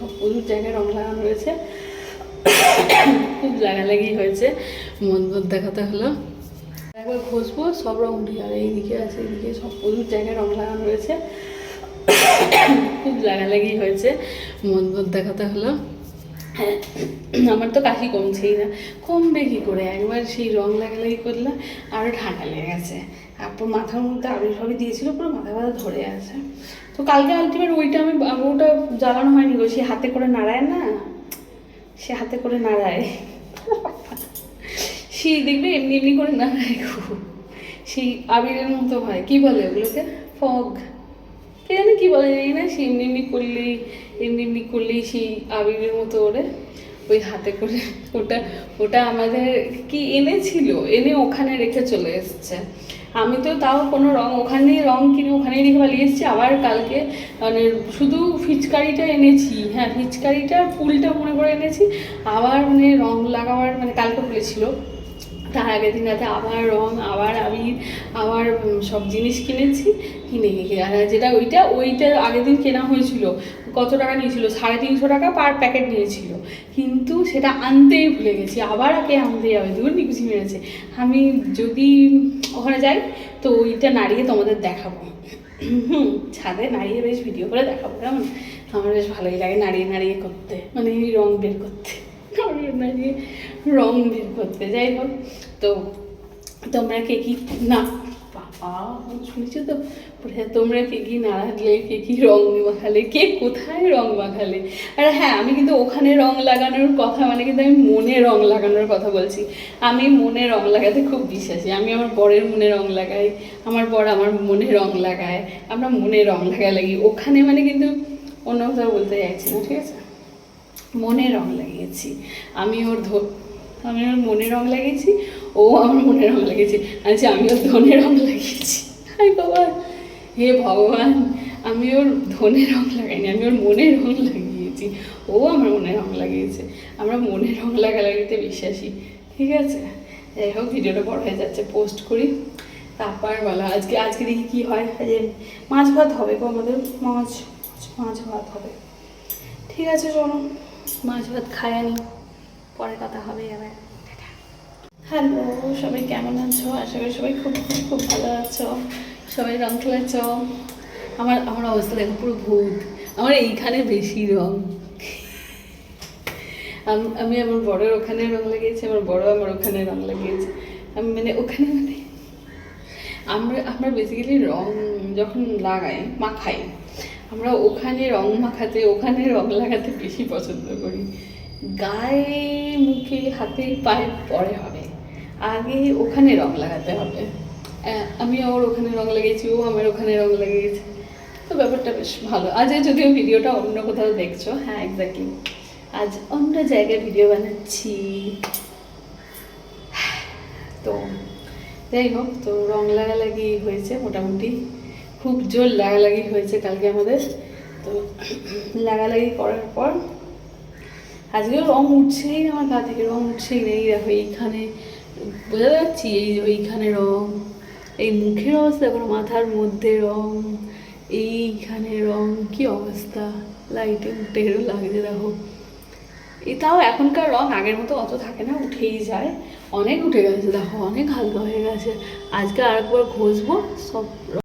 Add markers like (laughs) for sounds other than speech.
সব প্রচুর জায়গায় রং লাগানো রয়েছে। খুব লাগালাগি হয়েছে। মন মন দেখাতে হলো। একবার ঘষবো, সব রং উঠে যাবে। এইদিকে আছে, এইদিকে সব প্রচুর জায়গায় রং লাগানো রয়েছে। খুব লাগালাগি হয়েছে। মন মন দেখাতে হলো। হ্যাঁ আমার তো কাশি কমছেই না। কমবে কী করে? একবার সেই রং লাগালাগি করলে আরও ঠান্ডা লেগে গেছে। তারপর মাথার মধ্যে আবির সবই দিয়েছিল, পুরো মাথা ধরে আছে। তো কালকে আলটিমেট ওইটা আমি, ওটা জ্বালানো হয়নি গো, সে হাতে করে নাড়ায় না? সে হাতে করে নাড়ায়। সে দেখবে এমনি এমনি করে নাড়ায় গো। সেই আবিরের মতো হয়। কি বলে ওগুলোকে? ফগ। কে জানে কি বলে, জানি না। সে এমনি এমনি করলেই, এমনি এমনি করলেই সেই আবিরের মতো ওরে। ওই হাতে করে ওটা ওটা আমাদের কি এনেছিল এনে ওখানে রেখে চলে এসছে। আমি তো তাও কোনো রঙ, ওখানেই রঙ কিনে ওখানেই রেখে পালিয়ে এসেছি। আবার কালকে মানে শুধু ফিচকারিটা এনেছি। হ্যাঁ ফিচকারিটা, ফুলটা মনে করে এনেছি। আবার মানে রঙ লাগাবার মানে কালকে বলেছিল। তার আগের দিন রাতে আবার রং আবার আবির আবার সব জিনিস কিনেছি কিনে যেটা ওইটা ওইটা আগের দিন কেনা হয়েছিল। কত টাকা নিয়েছিল? সাড়ে তিনশো টাকা পার প্যাকেট নিয়েছিল। কিন্তু সেটা আনতেই ভুলে গেছি। আবার আগে আনতে যাবে দূর নিকুচি মেরেছে। আমি যদি ওখানে যাই তো ওইটা নাড়িয়ে তোমাদের দেখাবো। হুম, ছাদে নাড়িয়ে বেশ ভিডিও করে দেখাবো কেমন? আমার বেশ ভালোই লাগে নাড়িয়ে নাড়িয়ে করতে। মানে রং বের করতে। (laughs) নাড়িয়ে। রং বের করতে, যাই হোক। তো তোমরা কে কি না, বাবা, শুনেছো তো? তোমরা কে কি নাড়ালে কে কি রং মাখালে, কে কোথায় রং মাখালে? আর হ্যাঁ আমি কিন্তু ওখানে রং লাগানোর কথা মানে কিন্তু আমি মনে রং লাগানোর কথা বলছি। আমি মনে রং লাগাতে খুব বিশ্বাসী। আমি আমার বরের মনে রং লাগাই, আমার বর আমার মনে রং লাগায়, আমরা মনে রং লাগালাগি ওখানে মানে কিন্তু অন্য কথা বলতে চাইছি না, ঠিক আছে? মনে রং লাগিয়েছি। আমি ওর ধ আমি ওর মনে রং লাগিয়েছি, ও আমার মনে রং লাগিয়েছে। আচ্ছা আমি ওর ধনে রং লাগিয়েছি। হাই বাবা, হে ভগবান, আমি ওর ধনে রং লাগাইনি, আমি ওর মনে রং লাগিয়েছি। ও আমার মনে রং লাগিয়েছে। আমরা মনে রং লাগালাগিতে বিশ্বাসী। ঠিক আছে? যাই হোক, ভিডিওটা বড় হয়ে যাচ্ছে, পোস্ট করি। তারপর বলা, আজকে আজকে দেখি কী হয়। আজকে মাছ ভাত হবে গো আমাদের। মাছ মাছ ভাত হবে। ঠিক আছে, চলো। মাছ ভাত খাই আনি পরে কথা হবে আবার। হ্যালো, সবাই কেমন আছো? আশা করি সবাই খুব খুব ভালো আছো। সবাই রং খেলেছ? আমার আমার অবস্থা দেখো পুরো ভূত। আমার এইখানে বেশি রং। আমি আমার বড়ের ওখানে রং লাগিয়েছি, আমার বড় আমার ওখানে রং লাগিয়েছে। আমি মানে ওখানে মানে আমরা আমরা বেসিক্যালি রং যখন লাগাই, মাখাই, আমরা ওখানে রং মাখাতে, ওখানে রং লাগাতে বেশি পছন্দ করি। গায়ে মুখে হাতে পায়ে পরে হবে। আগে ওখানে রং লাগাতে হবে। আমি ওর ওখানে রং লাগিয়েছি, ও আমার ওখানে রং লাগিয়েছে। তো ব্যাপারটা বেশ ভালো। আজ যদিও ভিডিওটা অন্য কোথাও দেখছ হ্যাঁ এক্স্যাক্টলি আজ অন্য জায়গায় ভিডিও বানাচ্ছি। তো যাই হোক, তো রং লাগালাগি হয়েছে মোটামুটি। খুব জোর লাগালাগি হয়েছে কালকে আমাদের। তো লাগালাগি করার পর আজকেও রং উঠছেই আমার গা থেকে রং উঠছেই নেই দেখো এইখানে বোঝা যাচ্ছি এই ওইখানে রং, এই মুখের অবস্থা, দেখো মাথার মধ্যে রং, এইখানে রং, কি অবস্থা লাইটে উঠে লাগছে, দেখো। এটাও এখনকার রং আগের মতো অত থাকে না, উঠেই যায়, অনেক উঠে গেছে, দেখো অনেক হালকা হয়ে গেছে, আজকে আরেকবার ঘষবো, সব